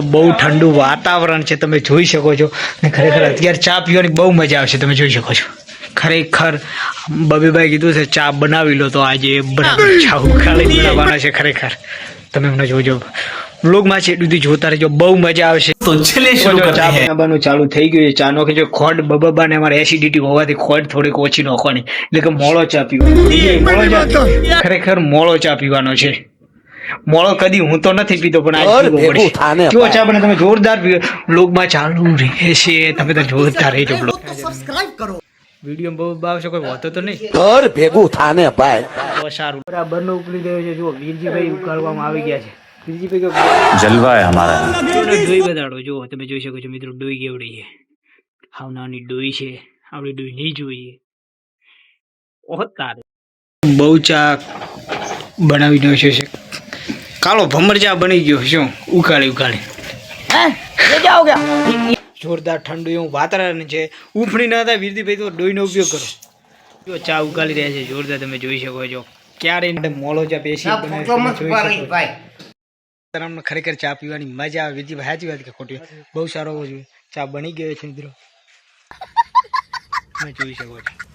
બહુ ઠંડુ વાતાવરણ છે તમે જોઈ શકો છો. ને ખરેખર અત્યારે ચા પીવાની બહુ મજા આવશે તમે જોઈ શકો છો. ખરેખર બબીભાઈ કીધું છે ચા બનાવી લો તો આજે બનાવવાના છે ખરેખર. તમે હમણાં જોજો. બ્લોગમાં છે સુધી જોતા રહેજો બહુ મજા આવશે. તો છેલ્લે શરૂ ચા બનાવવાનું ચાલુ થઈ ગયું છે ચાનો કે જો ખોડ બબાને અમારે એસિડિટી હોવાથી ખોડ થોડીક ઓછી નાખવાની. એટલે કે મોળો ચા પીવાનો. ખરેખર મોળો ચા પીવાનો છે. મોળો કદી હું તો નથી પીતો પણ આજ કેવો ચા પણ તમે જોરદાર પીવો. બ્લોગમાં ચાલુ રહે છે તમે તો જોરદાર રહેજો બ્લોગ. સબસ્ક્રાઇબ કરો. વીડિયો બહુ બાવશે કોઈ હોતો તો નહીં. ઘર ભેગું થાને ભાઈ સારું. બરાબર નો ઉકળી ગયો છે જો વીરજીભાઈ ઉકાળવામાં આવી ગયા છે. વીરજીભાઈ તમે જોઈ શકો છો મિત્રો ડોઈ કેવડી છે. હાવ ડોઈ છે આપણે ડોઈ નહીં જોઈએ. ઓહ બહુ ચા બનાવી છે. કાલો ભમર ચા બની ગયો શું? ઉકાળી ઉકાળી જોરદાર ઠંડુ એવું વાતાવરણ છે. ઉફણી ના થાય વીરદીભાઈ તો ડોઈનો ઉપયોગ કરો. જો ચા ઉકાળી રહ્યા છે જોરદાર તમે જોઈ શકો છો. ક્યારે મોલો ચા બેસી બનાવે તમે જોઈ શકો છો. તમને ખરેખર ચા પીવાની મજા આવે વિધિ સાચી વાત કે ખોટી? બહુ સારો ચા બની ગયો છે મિત્રો. તમે જોઈ શકો છો.